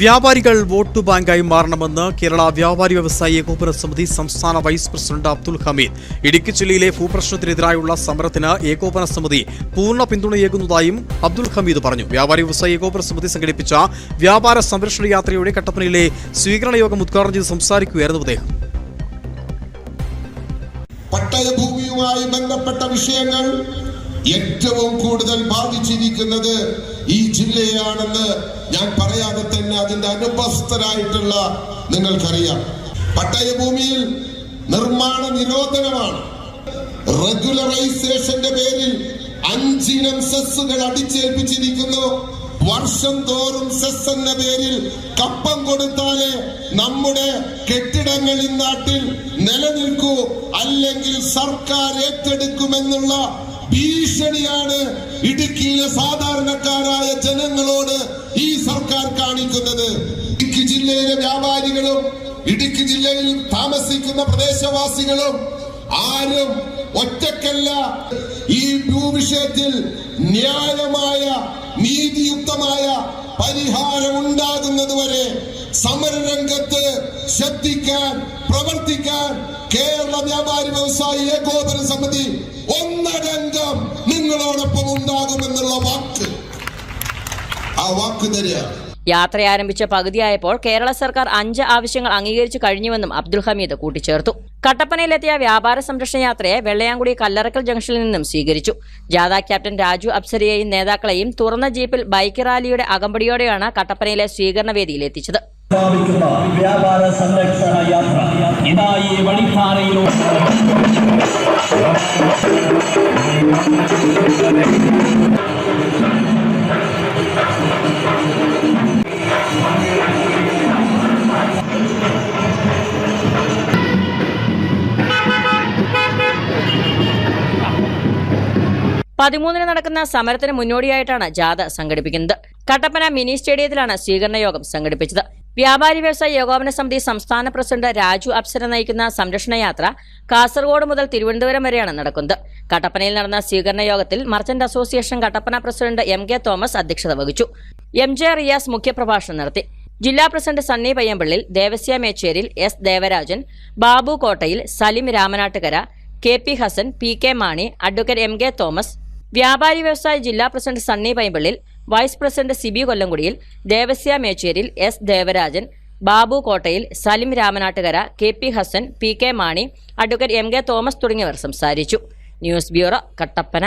വ്യാപാരികൾ വോട്ട് ബാങ്കായി മാറണമെന്ന് കേരള വ്യാപാരി വ്യവസായി ഏകോപന സമിതി സംസ്ഥാന വൈസ് പ്രസിഡന്റ് അബ്ദുൽ ഹമീദ്. ഇടുക്കി ജില്ലയിലെ ഭൂപ്രശ്നത്തിനെതിരായുള്ള സമരത്തിന് ഏകോപന സമിതി പൂർണ പിന്തുണയേകുന്നതായും അബ്ദുൽ ഹമീദ് പറഞ്ഞു. വ്യാപാരി വ്യവസായി ഏകോപന സമിതി സംഘടിപ്പിച്ച വ്യാപാര സംരക്ഷണ യാത്രയുടെ കട്ടപ്പനയിലെ സ്വീകരണ യോഗം ഉദ്ഘാടനം ചെയ്ത് സംസാരിക്കുകയായിരുന്നു അദ്ദേഹം. പട്ടയഭൂമിയുമായി ബന്ധപ്പെട്ട വിഷയങ്ങൾ ഏറ്റവും കൂടുതൽ ബാധിച്ചിരിക്കുന്നത് ഈ ജില്ലയാണെന്ന് ഞാൻ പറയാതെ തന്നെ അതിന്റെ അനുപസ്ഥരായിട്ടുള്ള നിങ്ങൾക്കറിയാം. പട്ടയഭൂമിയിൽ നിർമ്മാണ നിരോധനമാണ്. റെഗുലറൈസേഷന്റെ പേരിൽ അഞ്ചിനം സെസ്സുകൾ അടിച്ചേൽപ്പിച്ചിരിക്കുന്നു. വർഷം തോറും സെസ് എന്ന പേരിൽ കപ്പം കൊടുത്താലേ നമ്മുടെ കെട്ടിടങ്ങൾ ഈ നാട്ടിൽ നിലനിൽക്കൂ അല്ലെങ്കിൽ സർക്കാർ ഏറ്റെടുക്കുമെന്നുള്ള ഭീഷണിയാണ് ഇടുക്കിയിലെ സാധാരണക്കാരായ സർക്കാർ കാണിക്കുന്നത് ഇടുക്കി ജില്ലയിലെ വ്യാപാരികളും ഇടുക്കി ജില്ലയിൽ താമസിക്കുന്ന പ്രദേശവാസികളും ആരും ഒറ്റക്കല്ല ഈ ഭൂവിഷയത്തിൽ ന്യായമായ നീതിയുക്തമായ പരിഹാരം ഉണ്ടാകുന്നതുവരെ സമരരംഗത്ത് ശ്രദ്ധിക്കാൻ പ്രവർത്തിക്കാൻ കേരള വ്യാപാരി വ്യവസായി ഏകോപന സമിതി ഒന്നടങ്കം നിങ്ങളോടൊപ്പം ഉണ്ടാകുമെന്നുള്ള വാക്ക്. ആ വാക്ക് തരിക. യാത്ര ആരംഭിച്ച പകുതിയായപ്പോൾ കേരള സർക്കാർ അഞ്ച് ആവശ്യങ്ങൾ അംഗീകരിച്ചു കഴിഞ്ഞുവെന്നും അബ്ദുൽ ഹമീദ് കൂട്ടിച്ചേർത്തു. കട്ടപ്പനയിലെത്തിയ വ്യാപാര സംരക്ഷണ യാത്രയെ വെള്ളയാങ്കുടി കല്ലറക്കൽ ജംഗ്ഷനിൽ നിന്നും സ്വീകരിച്ചു. ജാഥ ക്യാപ്റ്റൻ രാജു അപ്സരിയെയും നേതാക്കളെയും തുറന്ന ജീപ്പിൽ ബൈക്ക് റാലിയുടെ അകമ്പടിയോടെയാണ് കട്ടപ്പനയിലെ സ്വീകരണ വേദിയിൽ എത്തിച്ചത്. ഈ വഴിപ്പാറയിലൂടെ പതിമൂന്നിന് നടക്കുന്ന സമരത്തിന് മുന്നോടിയായിട്ടാണ് ജാഥ സംഘടിപ്പിക്കുന്നത്. കട്ടപ്പന മിനി സ്റ്റേഡിയത്തിലാണ് സ്വീകരണ യോഗം സംഘടിപ്പിച്ചത്. വ്യാപാരി വ്യവസായ ഏകോപന സമിതി സംസ്ഥാന പ്രസിഡന്റ് രാജു അപ്സര നയിക്കുന്ന സംരക്ഷണ യാത്ര കാസർഗോഡ് മുതൽ തിരുവനന്തപുരം വരെയാണ് നടക്കുന്നത്. കട്ടപ്പനയിൽ നടന്ന സ്വീകരണ യോഗത്തിൽ merchant association Kattappana president M K Thomas അധ്യക്ഷത വഹിച്ചു. എം ജെ റിയാസ് മുഖ്യപ്രഭാഷണം നടത്തി. ജില്ലാ president Sunny Payyampallil Devasya Mecheril S Devarajan Babu Kottayil Salim Ramanattukara K P Hassan P K Mani advocate M K Thomas വ്യാപാരി വ്യവസായ ജില്ലാ president Sunny Paimpallil vice president Sibi Kollamkudiyil Devasya Mecheril S Devarajan Babu Kottayil Salim Ramanattukara K P Hassan P K Mani advocate M K Thomas തുടങ്ങിയവർ സംസാരിച്ചു. News bureau Kattappana.